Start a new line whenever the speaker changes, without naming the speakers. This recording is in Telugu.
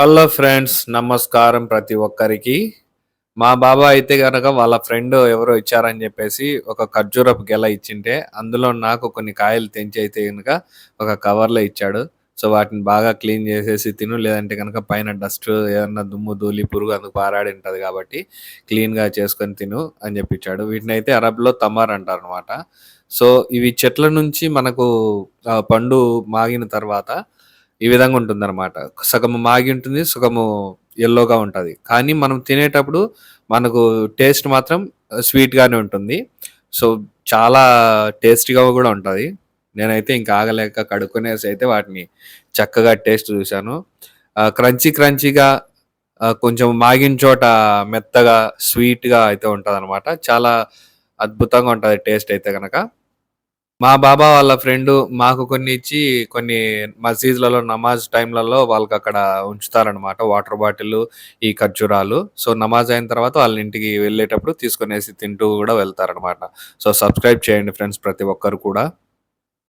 హలో ఫ్రెండ్స్ నమస్కారం ప్రతి ఒక్కరికి. మా బాబా అయితే కనుక వాళ్ళ ఫ్రెండ్ ఎవరో ఇచ్చారని చెప్పేసి ఒక ఖర్జూరపు గెల ఇచ్చింటే అందులో నాకు కొన్ని కాయలు తెంచి అయితే కనుక ఒక కవర్లో ఇచ్చాడు. సో వాటిని బాగా క్లీన్ చేసేసి తిను లేదంటే కనుక పైన డస్ట్ ఏదన్నా దుమ్ము ధూళి పురుగు అందుకు పారాడి ఉంటుంది కాబట్టి క్లీన్గా చేసుకొని తిను అని చెప్పించాడు వీటిని అయితే అరబ్లో తమార్ అంటారు అనమాట సో ఇవి చెట్ల నుంచి మనకు పండు మాగిన తర్వాత ఈ విధంగా ఉంటుందన్నమాట. సగము మాగి ఉంటుంది. సగము ఎల్లోగా ఉంటుంది కానీ మనం తినేటప్పుడు మనకు టేస్ట్ మాత్రం స్వీట్‌గానే ఉంటుంది. సో, చాలా టేస్టీగా కూడా ఉంటుంది నేనైతే ఇంకా ఆగలేక కడుక్కునేసి అయితే వాటిని చక్కగా టేస్ట్ చూశాను. క్రంచీ క్రంచీగా కొంచెం మాగిన చోట మెత్తగా, స్వీట్‌గా అయితే ఉంటదనమాట. చాలా అద్భుతంగా ఉంటుంది టేస్ట్ అయితే కనుక మా బాబా వాళ్ళ ఫ్రెండ్ మాకు కొన్ని ఇచ్చి, కొన్ని మసీదులలో నమాజ్ టైంలలో వాళ్ళకక్కడ ఉంచుతారనమాట. వాటర్ బాటిల్ ఈ ఖర్జూరాలు. సో, నమాజ్ అయిన తర్వాత వాళ్ళ ఇంటికి వెళ్ళేటప్పుడు తీసుకొనేసి తింటూ కూడా వెళ్తారనమాట. సో, సబ్స్క్రైబ్ చేయండి ఫ్రెండ్స్ ప్రతి ఒక్కరు కూడా.